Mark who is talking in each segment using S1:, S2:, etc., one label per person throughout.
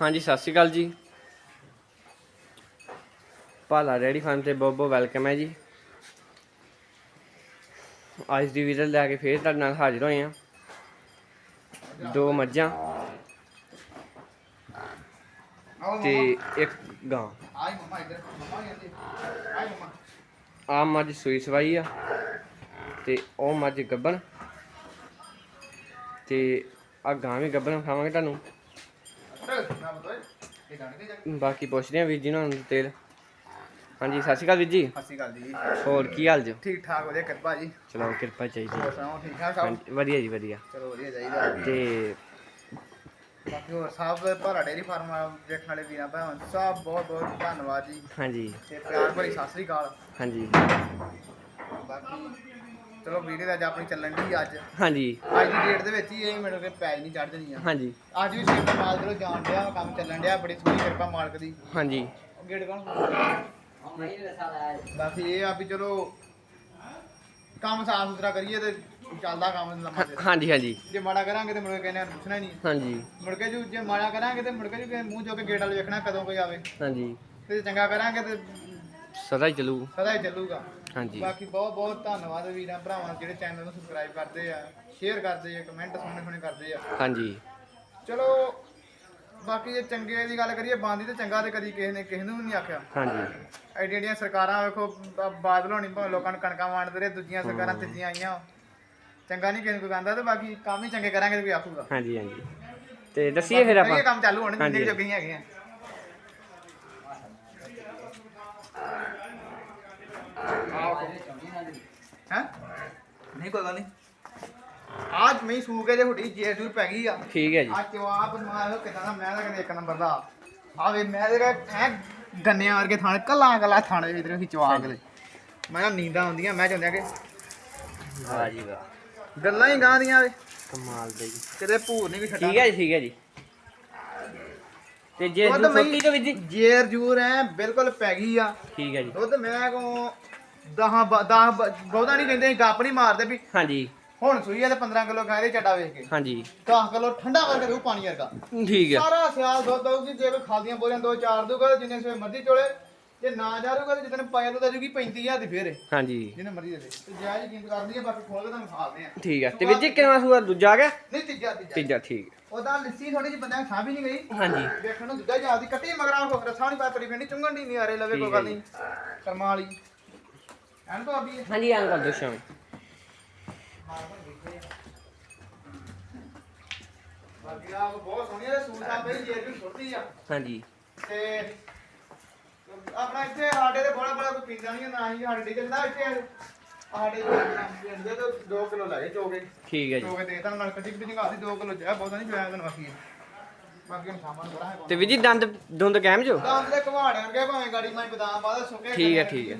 S1: ਹਾਂਜੀ, ਸਤਿ ਸ਼੍ਰੀ ਅਕਾਲ ਜੀ। ਭਾਲਾ ਡੈਰੀ ਫਾਰਮ ਤੇ ਬਹੁਤ ਬਹੁਤ ਵੈਲਕਮ ਹੈ ਜੀ। ਅੱਜ ਦੀ ਵੀਡੀਓ ਲੈ ਕੇ ਫੇਰ ਤੁਹਾਡੇ ਨਾਲ ਹਾਜ਼ਰ ਹੋਏ ਆ ਦੋ ਮੱਝਾਂ ਤੇ ਇੱਕ ਗਾਂ। ਆ ਮੱਝ ਸੂਈ ਸਵਾਈ ਆ ਤੇ ਉਹ ਮੱਝ ਗੱਬਣ ਤੇ ਆ ਗਾਂ ਵੀ ਗੱਬਣ ਖਾਵਾਂਗੇ ਤੁਹਾਨੂੰ
S2: ਨਾ ਬਤੋਏ ਇਹ ਗਾਣੇ ਤੇ ਜਾ
S1: ਬਾਕੀ ਪੁੱਛਦੇ ਆ ਵੀਰ ਜੀ ਨੂੰ ਤੇਲ। ਹਾਂਜੀ ਸਤਿ ਸ਼੍ਰੀ ਅਕਾਲ ਵੀਰ ਜੀ।
S2: ਸਤਿ ਗੱਲ ਜੀ।
S1: ਹੋਰ ਕੀ ਹਾਲ ਜੀ?
S2: ਠੀਕ ਠਾਕ ਵਧੀਆ ਕਿਰਪਾ ਜੀ।
S1: ਚਲੋ ਕਿਰਪਾ ਚਾਹੀਦੀ
S2: ਹੋਰ ਸੁਣਾਓ ਠੀਕ ਠਾਕ ਸਭ?
S1: ਵਧੀਆ ਜੀ ਵਧੀਆ।
S2: ਚਲੋ ਵਧੀਆ ਚਾਹੀਦਾ।
S1: ਤੇ
S2: ਬਾਕੀ ਹੋਰ ਸਭ ਭਾਰਾ ਡੇਰੀ ਫਾਰਮ ਦੇਖਣ ਵਾਲੇ ਵੀਰਾਂ ਭੈਣਾਂ ਸਭ ਬਹੁਤ ਬਹੁਤ ਧੰਨਵਾਦ ਜੀ।
S1: ਹਾਂਜੀ।
S2: ਤੇ ਪਿਆਰ ਭਰੀ ਸਤਿ ਸ੍ਰੀ ਅਕਾਲ।
S1: ਹਾਂਜੀ।
S2: ਬਾਕੀ ਚਲੋ ਵੀਡੀਓ ਅੱਜ ਆਪਣੀ ਚੱਲਣ ਦੀ ਅੱਜ।
S1: ਹਾਂਜੀ।
S2: ਅੱਜ ਦੀ ਡੇਟ ਦੇ ਵਿੱਚ ਹੀ ਇਹ ਮੈਨੂੰ ਕਿ ਪੈਜ ਨਹੀਂ ਚੜ ਜਣੀ ਆ।
S1: ਹਾਂਜੀ।
S2: ਅੱਜ ਵੀ ਸੇਵਾ ਮਾਲ ਚਲੋ ਜਾਣ ਡਿਆ ਕੰਮ ਚੱਲਣ ਡਿਆ ਬੜੀ ਥੋੜੀ ਕਿਰਪਾ ਮਾਲਕ ਦੀ।
S1: ਹਾਂਜੀ।
S2: ਉਹ ਗੇੜ ਕੌਣ ਬਾਕੀ ਇਹ ਆ ਵੀ ਚਲੋ ਕੰਮ ਸਾਫ਼ ਸੁਥਰਾ ਕਰੀਏ ਤੇ ਚੱਲਦਾ ਕੰਮ ਲੰਮਾ ਚਿਰ।
S1: ਹਾਂਜੀ ਹਾਂਜੀ।
S2: ਜੇ ਮਾੜਾ ਕਰਾਂਗੇ ਤੇ ਮੁੜ ਕੇ ਕਹਿੰਦੇ ਪੁੱਛਣਾ ਹੀ ਨਹੀਂ।
S1: ਹਾਂਜੀ।
S2: ਮੁੜ ਕੇ ਜੂ ਜੇ ਮਾੜਾ ਕਰਾਂਗੇ ਤੇ ਮੁੜ ਕੇ ਜੂ ਮੂੰਹ ਚੋ ਕੇ ਗੇਟ ਵਾਲ ਵੇਖਣਾ ਕਦੋਂ ਕੋਈ ਆਵੇ।
S1: ਹਾਂਜੀ।
S2: ਤੇ ਜੇ ਚੰਗਾ ਕਰਾਂਗੇ ਤੇ
S1: ਸਦਾ ਹੀ ਚੱਲੂ
S2: ਸਦਾ ਹੀ ਚੱਲੂਗਾ।
S1: ਹਾਂਜੀ।
S2: ਬਾਕੀ ਬਹੁਤ ਬਹੁਤ ਧੰਨਵਾਦ ਵੀਰਾਂ ਭਰਾਵਾਂ ਜਿਹੜੇ ਚੈਨਲ ਨੂੰ ਸਬਸਕ੍ਰਾਈਬ ਕਰਦੇ ਆ ਸ਼ੇਅਰ ਕਰਦੇ ਆ ਕਮੈਂਟ ਸੋਹਣੇ ਸੋਹਣੇ ਕਰਦੇ ਆ।
S1: ਹਾਂਜੀ।
S2: ਚਲੋ ਬਾਕੀ ਜੇ ਚੰਗੇ ਦੀ ਗੱਲ ਕਰੀਏ ਬਾਂਦੀ ਤੇ ਚੰਗਾ ਤੇ ਕਦੀ ਕਿਸੇ ਨੇ ਕਿਸੇ ਨੂੰ ਵੀ ਨਹੀਂ ਆਖਿਆ।
S1: ਹਾਂਜੀ।
S2: ਐਡੀਆਂ ਐਡੀਆਂ ਸਰਕਾਰਾਂ ਵੇਖੋ ਬ- ਬਾਦਲ ਹੋਣੀ ਭਾਵੇਂ ਲੋਕਾਂ ਨੂੰ ਕਣਕਾਂ ਵੰਡਦੇ ਰਹੇ ਦੂਜੀਆਂ ਸਰਕਾਰਾਂ ਤੀਜੀਆਂ ਆਈਆਂ। ਚੰਗਾ ਨਹੀਂ ਕਿਸੇ ਨੂੰ ਕੋਈ ਕਹਿੰਦਾ ਤੇ ਬਾਕੀ ਕੰਮ ਹੀ ਚੰਗੇ ਕਰਾਂਗੇ ਤੇ ਕੋਈ ਆਖੂਗਾ।
S1: ਹਾਂਜੀ ਹਾਂਜੀ। ਤੇ ਦੱਸੀਏ ਫਿਰ
S2: ਇਹ
S1: ਆਪਾਂ।
S2: ਕੰਮ ਚਾਲੂ ਹੋਣੇ
S1: ਹਾਂਜੀ।
S2: ਜਿੰਨੇ ਜੋਗੇ ਹੈਗੇ ਆ। ਨਹੀਂ ਕੋਈ ਗੱਲ ਨਹੀਂ। ਅੱਜ ਮੈਂ ਸੂ ਕੇ ਜੇ ਹੁੱਡੀ ਜੇ ਦੂਰ ਪੈ ਗਈ ਆ।
S1: ਠੀਕ ਹੈ ਜੀ।
S2: ਅੱਜ ਜਵਾਬ ਮਾਰੋ ਕਿਦਾਂ ਦਾ ਮੈਂ ਤਾਂ ਕਹਿੰਦਾ ਇੱਕ ਨੰਬਰ ਦਾ। ਆਵੇ ਮੈਂ ਤੇ ਐ ਗੰਨਿਆਂ ਵਰਗੇ ਥਾਣੇ ਕੱਲਾ ਕੱਲਾ ਥਾਣੇ ਇਧਰ ਹੀ ਚਵਾਗ ਲੈ ਮੈਂ ਨਾ ਨੀਂਦਾਂ ਆਉਂਦੀਆਂ ਮੈਂ ਚਾਹੁੰਦਾ ਕਿ
S1: ਵਾਹ ਜੀ ਵਾਹ।
S2: ਗੱਲਾਂ ਹੀ ਗਾਂ ਦੀਆਂ ਵੇ।
S1: ਕਮਾਲ ਦਾ ਜੀ।
S2: ਕਿਤੇ ਭੂਰ ਨਹੀਂ ਵੀ ਛੱਡਾ
S1: ਠੀਕ ਹੈ ਜੀ ਠੀਕ ਹੈ ਜੀ। ਤੇ ਜੇ ਦੂ ਛੋਟੀ ਤੋਂ ਜੀ।
S2: ਜੇਰ ਜੂਰ ਐ ਬਿਲਕੁਲ ਪੈ ਗਈ ਆ।
S1: ਠੀਕ ਹੈ ਜੀ।
S2: ਦੁੱਧ ਮੈਂ ਕੋ 10 10 ਬਹੁਤਾ ਨਹੀਂ ਕਹਿੰਦੇ ਗੱਪ ਨਹੀਂ ਮਾਰਦੇ ਵੀ
S1: ਹਾਂਜੀ।
S2: ਹੁਣ ਸੂਈ ਆ ਤੇ 15 ਕਿਲੋ ਖਾਏ ਦੇ ਚੱਡਾ ਵੇਖ ਕੇ।
S1: ਹਾਂਜੀ।
S2: 10 ਕਿਲੋ ਠੰਡਾ ਕਰਕੇ ਦੇਊ ਪਾਣੀ ਵਰਗਾ।
S1: ਠੀਕ ਹੈ
S2: ਸਾਰਾ ਸਿਆਲ ਦੁੱਧ ਦਊਗੀ ਜੇ ਕੋਈ ਖਾਦੀਆਂ ਬੋਰੀਆਂ ਦੋ ਚਾਰ ਦਊਗਾ ਜਿੰਨੇ ਸਵੇ ਮਰਜ਼ੀ ਚੋਲੇ ਜੇ ਨਾ ਜਾਰੂਗਾ ਤੇ ਜਿੱਦਣ ਪਾਇਆ ਦੁੱਧ ਆਜੂਗੀ 35000 ਦੀ ਫੇਰ।
S1: ਹਾਂਜੀ।
S2: ਜਿਹਨੇ ਮਰਜ਼ੀ ਦੇ ਦੇ। ਤੇ ਜਾਇਜ਼ ਕੀਮਤ ਕਰਦੀ ਆ ਬਾਕੀ ਖੋਲ ਕੇ ਤੁਹਾਨੂੰ ਖਾਲਦੇ ਆ।
S1: ਠੀਕ ਹੈ ਤੇ ਵੀਰ ਜੀ ਕਿੰਨਾ ਸੂਆ ਦੂਜਾ ਆ ਗਿਆ?
S2: ਨਹੀਂ ਤੀਜਾ ਤੀਜਾ।
S1: ਤੀਜਾ ਠੀਕ ਹੈ
S2: ਉਹਦਾ ਲੱਸੀ ਥੋੜੀ ਜਿਹੀ ਬੰਦਿਆਂ ਖਾ ਵੀ ਨਹੀਂ ਗਈ।
S1: ਹਾਂਜੀ।
S2: ਵੇਖਣ ਨੂੰ ਦੂਜਾ ਜਾਂਦੀ ਕੱਟੀ ਮਗਰਾਂ ਕੋ ਰਸਾ ਨਹੀਂ ਪਾਈ ਪਰੀ ਫੇਂਡੀ ਚੁੰਗਣ ਦੀ ਨਹੀਂ ਆ ਰਹੇ ਲਵੇ ਕੋਈ ਗੱਲ ਨਹੀਂ। ਕਰਮਾਂ ਵਾਲੀ। ਐਨ ਤੋਂ ਆਬੀ
S1: ਹਾਂਜੀ ਆਂ ਕਰ ਦੋ ਸ਼ਾਮ
S2: ਬਾਕੀ ਆ ਬਹੁਤ ਸੋਹਣੀ ਆ ਸੂਟ ਆ ਬਈ ਜੇ ਵੀ ਛੋਟੀ ਆ।
S1: ਹਾਂਜੀ।
S2: ਤੇ ਆਪਣਾ ਇੱਥੇ ਸਾਡੇ ਤੇ ਬੜਾ ਬੜਾ ਕੋਈ ਪੀਂਦਾ ਨਹੀਂ ਨਾ ਹੀ ਸਾਡੇ ਚੱਲਦਾ ਇੱਥੇ ਸਾਡੇ ਦੇ 2 ਕਿਲੋ ਲੈ ਚੋਗੇ।
S1: ਠੀਕ ਹੈ ਜੀ।
S2: ਚੋਗੇ ਦੇ ਤਾਂ ਨਾਲ ਕੱਟੀ ਜਗਾ ਦੀ 2 ਕਿਲੋ ਜਾ ਬਹੁਤਾ ਨਹੀਂ ਜਵਾਇਆ ਤੈਨੂੰ ਬਾਕੀ। ਬਾਕੀ ਹੁਣ ਸਾਮਾਨ ਬੜਾ ਹੈ
S1: ਤੇ ਵੀਰ ਜੀ ਦੰਦ ਦੁੰਦ ਕੈਮ ਜੋ
S2: ਦੰਦ ਦੇ ਘਵਾੜੇ ਵਰਗੇ ਭਾਵੇਂ ਗਾੜੀ ਮੈਂ ਬਦਾਮ ਬਾਦਾ ਸੁੱਕੇ
S1: ਠੀਕ ਹੈ, ਠੀਕ ਹੈ।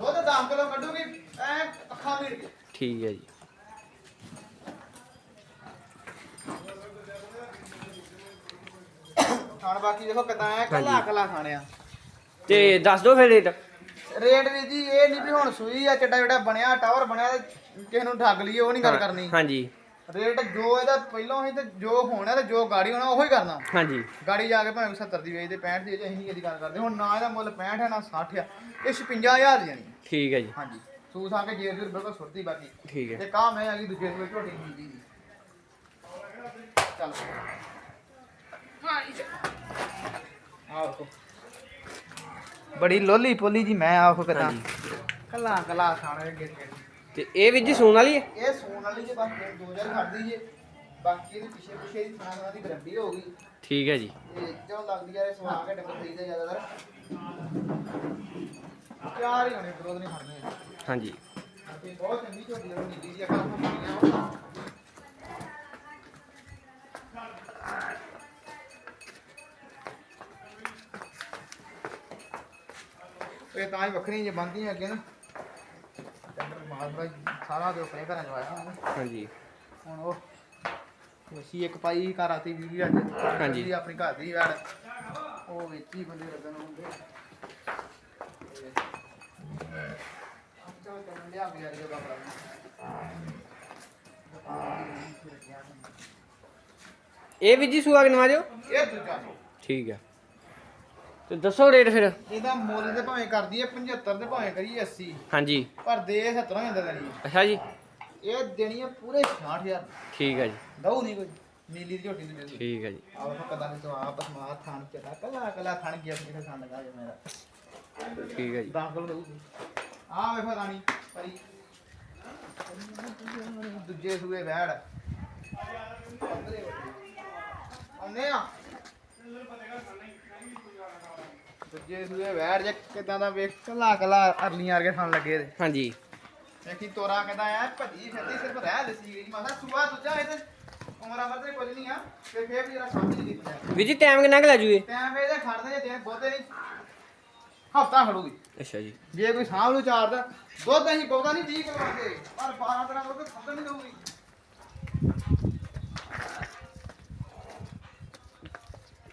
S2: ਦੁੱਧ 10 ਕਿਲੋ ਕੱਢੂਗੀ। ਐ ਅੱਖਾਂ ਮੀਟ ਕੇ।
S1: ਠੀਕ ਹੈ ਜੀ।
S2: ਖਾਣ ਬਾਕੀ ਦੇਖੋ ਕਿਦਾਂ ਐ ਕੱਲਾ ਕੱਲਾ ਖਾਣਿਆ
S1: ਤੇ ਦੱਸ ਦੋ ਫਿਰ ਰੇਟ।
S2: ਰੇਟ ਵੀ ਜੀ ਇਹ ਨਹੀਂ ਵੀ ਹੁਣ ਸੂਈ ਆ ਚੱਡਾ ਜਿਹੜਾ ਬਣਿਆ ਟਾਵਰ ਬਣਿਆ ਤੇ ਕਿਸੇ ਨੂੰ ਠੱਗ ਲਈਏ ਉਹ ਨਹੀਂ ਗੱਲ ਕਰਨੀ।
S1: ਹਾਂਜੀ।
S2: ਰੇਟ ਜੋ ਇਹਦਾ ਪਹਿਲਾਂ ਹੀ ਤੇ ਜੋ ਹੋਣਾ ਤੇ ਜੋ ਗਾੜੀ ਹੋਣਾ ਉਹੀ ਕਰਨਾ।
S1: ਹਾਂਜੀ।
S2: ਗਾੜੀ ਜਾ ਕੇ ਭਾਵੇਂ 70 ਦੀ ਵੇਚਦੇ 65 ਦੀ ਅਸੀਂ ਇਹਦੀ ਗੱਲ ਕਰਦੇ। ਹੁਣ ਨਾ ਇਹਦਾ ਮੁੱਲ 65 ਹੈ ਨਾ 60 ਆ ਇਹ 56000 ਦੀ ਜਾਣੀ
S1: ਠੀਕ ਹੈ ਜੀ।
S2: ਹਾਂਜੀ। ਸੂਸ ਆ ਕੇ ਜੇਰ ਜੂਰ ਬਿਲਕੁਲ ਸੁੱਟੀ ਬਾਕੀ।
S1: ਠੀਕ ਹੈ।
S2: ਤੇ ਕਾਹ ਮੈਂ ਗਈ ਦੂਜੇ ਸੂਏ ਝੋਟੀ ਦੀ ਦੀ ਚੱਲ। ਆਹੋ ਬੜੀ ਲੋਲੀ ਪੋਲੀ ਜੀ ਮੈਂ ਆਖੋ ਕਦਾਂ ਕੱਲਾ ਕੱਲਾ ਖਾਣੇ
S1: ਤੇ ਇਹ ਵੀਰ ਜੀ ਸੂਣ ਵਾਲੀ ਹੈ?
S2: ਇਹ ਸੂਣ ਵਾਲੀ ਜੇ ਬਸ 2000 ਖੜਦੀ ਜੇ। ਬਾਕੀ ਇਹਦੀ ਪਿੱਛੇ ਪਿੱਛੇ ਦੀ ਖਾਣਾ ਖਾਣਾ ਦੀ ਗਰੰਟੀ ਹੋ ਗਈ।
S1: ਠੀਕ ਹੈ ਜੀ।
S2: ਤੇ ਜਦੋਂ ਲੱਗਦੀ ਆ ਇਹ ਸਵਾ ਕੇ ਡੰਗਰ ਖਰੀਦੇ ਜ਼ਿਆਦਾਤਰ। ਚਾਰ ਹੀ ਹੋਣੇ ਵਿਰੋਧ ਨਹੀਂ ਖੜਨੇ
S1: ਹਾਂਜੀ।
S2: ਤੇ ਬਹੁਤ ਚੰਗੀ ਝੋਟੀ ਆ ਨੀਲੀ ਜੀ ਅੱਖਾਂ ਹੁੰਦੀਆਂ ਇਹ ਤਾਂ ਹੀ ਵੱਖਰੀਆਂ ਜੇ ਬੰਦੀਆਂ ਅੱਗੇ ਨਾ। ਡੰਗਰ ਮਾਲ ਬੜਾ ਸਾਰਾ ਦੇ ਆਪਣੇ ਘਰਾਂ ਚ ਆਇਆ
S1: ਹਾਂਜੀ।
S2: ਹੁਣ ਉਹ ਵਸੀ ਇੱਕ ਪਾਈ ਘਰ ਆਤੀ ਵੀਡੀਓ ਅੱਜ।
S1: ਹਾਂਜੀ।
S2: ਆਪਣੀ ਘਰ ਦੀ ਵੜ। ਉਹ ਵਿੱਚ ਬੰਦੇ ਲੱਗਣ ਹੁੰਦੇ ਚਲੋ ਚੱਲਣ ਲਿਆ ਗਿਆ ਜੋ ਬਾਬਾ
S1: ਇਹ ਵੀ ਜੀ ਸੂਆ ਕਿੰਨਾ ਜੋ
S2: ਇਹ ਦੂਜਾ
S1: ਠੀਕ ਹੈ। ਤੇ ਦੱਸੋ ਰੇਟ ਫਿਰ।
S2: ਇਹਦਾ ਮੁੱਲ ਤੇ ਭਾਵੇਂ ਕਰਦੀ ਹੈ 75 ਤੇ ਭਾਵੇਂ ਕਰੀਏ 80
S1: ਹਾਂਜੀ।
S2: ਪਰ ਦੇ 70 ਹੋ ਜਾਂਦਾ ਦੇਣੀ ਹੈ।
S1: ਅੱਛਾ ਜੀ।
S2: ਇਹ ਦੇਣੀ ਹੈ ਪੂਰੇ 60000
S1: ਠੀਕ ਹੈ ਜੀ।
S2: ਦਊ ਨਹੀਂ ਕੋਈ। ਨੀਲੀ ਦੀ ਝੋਟੀ ਦੀ ਦੇ ਦੂ
S1: ਠੀਕ ਹੈ ਜੀ।
S2: ਆਹ ਪਤਾ ਨਹੀਂ ਤੂੰ ਆਪਸ ਮਾਰ ਥਾਣ ਚੜਾ ਕੱਲਾ ਕੱਲਾ ਥਾਣ ਗਿਆ ਕਿਥੇ ਥਾਣ ਲਗਾ ਜੇ ਮੇਰਾ।
S1: ਠੀਕ ਹੈ ਜੀ।
S2: ਦਾਖਲ ਦਊ। ਆ ਵੇਖੋ ਰਾਣੀ ਪਰੀ ਦੂਜੇ ਸੂਏ ਬੈੜ। ਆਉਨੇ ਆ। ਦੂਜੇ ਸੂਏ ਬੈੜ ਜੇ ਕਿਦਾਂ ਦਾ ਵੇਖ ਕੱਲਾ ਕੱਲਾ ਅਰਲੀਆਂ ਵਰਗੇ ਥਾਣ ਲੱਗੇ ਦੇ
S1: ਹਾਂਜੀ।
S2: ਦੇਖੀ ਤੋਰਾ ਕਹਿੰਦਾ ਆ ਭੱਜੀ ਫਿਰਦੀ ਸਿਰਫ ਰਹਿ ਦਸੀ ਗਈ। ਮਾਸਾ ਸੂਆ ਦੂਜਾ ਇਹ ਤੇ ਉਮਰਾਂ ਵਰਤੇ ਕੁਝ ਨਹੀਂ ਆ। ਤੇ ਫੇਰ ਵੀ ਜਰਾ ਸਮਝ ਨਹੀਂ ਦਿੱਤਾ।
S1: ਵੀਰ ਜੀ ਟਾਈਮ ਕਿੰਨਾ ਕੁ ਲੈ ਜੂਏ?
S2: ਟਾਈਮ ਇਹਦੇ ਖੜਦੇ ਜੇ ਬਹੁਤੇ ਨਹੀਂ। ਹਫਤਾ ਖੜੂਗੀ।
S1: ਅੱਛਾ ਜੀ।
S2: ਜੇ ਕੋਈ ਸਾਂਭ ਨੂੰ ਚਾਰਦਾ ਦੁੱਧ ਅਸੀਂ ਬਹੁਤਾ ਨਹੀਂ 30 ਕਿਲੋ ਆਂਦੇ ਪਰ 12 ਤਰ੍ਹਾਂ ਦੁੱਧ ਖਤਮ ਨਹੀਂ ਦਊਗੀ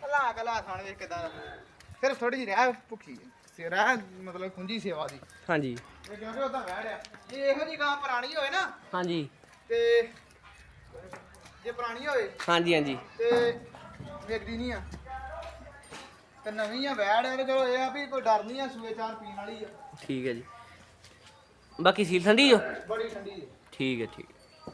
S2: ਕਲਾ ਕਲਾ ਥਾਣ ਵੇਖ ਕਿਦਾਂ ਦਾ ਸਿਰਫ ਥੋੜੀ ਜਿਹੀ ਰਹਿ ਭੁੱਖੀ ਸੇ ਰਹਿ ਮਤਲਬ ਕੁੰਜੀ ਸੇਵਾ ਦੀ।
S1: ਹਾਂਜੀ।
S2: ਇਹ ਕਿਉਂਕਿ ਉਹਦਾ ਵਹਿੜਿਆ ਜੇ ਇਹੋ ਜੀ ਗਾਂ ਪੁਰਾਣੀ ਹੋਵੇ ਨਾ
S1: ਹਾਂਜੀ।
S2: ਤੇ ਜੇ ਪੁਰਾਣੀ ਹੋਵੇ
S1: ਹਾਂਜੀ ਹਾਂਜੀ।
S2: ਤੇ ਵੇਖਦੀ ਨਹੀਂ ਆ। ਤੇ ਨਵੀਂ ਆ ਵੈੜ ਆ ਤੇ ਚਲੋ ਇਹ ਆ ਵੀ ਕੋਈ ਡਰ ਨਹੀਂ ਆ ਸੂਏ ਚਾਰ ਪੀਣ ਵਾਲੀ ਆ।
S1: ਠੀਕ ਹੈ ਜੀ। ਬਾਕੀ ਸੀਲ ਠੰਡੀ ਜੋ
S2: ਬੜੀ ਠੰਡੀ ਹੈ
S1: ਠੀਕ ਹੈ ਠੀਕ ਹੈ।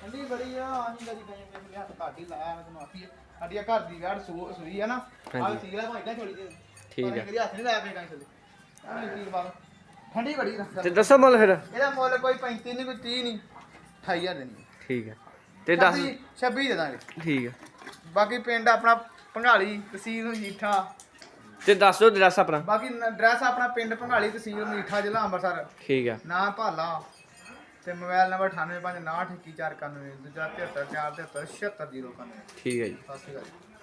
S2: ਠੰਡੀ ਬੜੀ ਆ ਅਸੀਂ ਕਦੀ ਕਹੀਂ ਮੇਰੇ ਹੱਥ ਹੀ ਲਾਇਆ ਮੈਂ ਤੈਨੂੰ ਆਖੀ ਸਾਡੀ ਆ ਘਰ ਦੀ ਵੈੜ ਸੂ ਸੂਈ ਆ ਨਾ ਆ
S1: ਹਾਂਜੀ।
S2: ਸੀਲਾ ਭਾਈ ਤਾਂ ਛੋੜੀ ਦੇ
S1: ਠੀਕ
S2: ਪਰ
S1: ਹੈ।
S2: ਕਦੀ ਹੱਥ ਨਹੀਂ ਲਾਇਆ ਕੰਨ ਥੱਲੇ। ਆ ਨਹੀਂ ਬਾਲ ਠੰਡੀ ਬੜੀ
S1: ਤੇ
S2: ਰਸਤਾ
S1: ਦੱਸੋ ਮੁੱਲ ਫਿਰ।
S2: ਇਹਦਾ ਮੁੱਲ ਕੋਈ 35 ਨਹੀਂ ਕੋਈ 30 ਨਹੀਂ 28000 ਦੇਣੀ
S1: ਠੀਕ ਹੈ ਤੇ ਦੱਸ
S2: 26 ਦੇ ਦਾਂਗੇ।
S1: ਠੀਕ ਹੈ
S2: ਬਾਕੀ ਪਿੰਡ ਆਪਣਾ ਭੰਗਾਲੀ ਤਹਿਸੀਲ ਮੀਠਾ
S1: ਤੇ ਦੱਸ ਦਿਓ ਐਡਰੈਸ ਆਪਣਾ।
S2: ਬਾਕੀ ਐਡਰੈਸ ਆਪਣਾ ਪਿੰਡ ਭੰਗਾਲੀ ਤਹਿਸੀਲ ਮੀਠਾ ਜ਼ਿਲ੍ਹਾ ਅੰਮ੍ਰਿਤਸਰ।
S1: ਠੀਕ ਹੈ
S2: ਨਾਂ ਭਾਲਾ। ਤੇ ਮੋਬਾਈਲ ਨੰਬਰ 9859 2141 ਦੂਜਾ 73 473 76091
S1: ਠੀਕ ਹੈ ਜੀ।
S2: ਸਤਿ ਸ਼੍ਰੀ ਅਕਾਲ।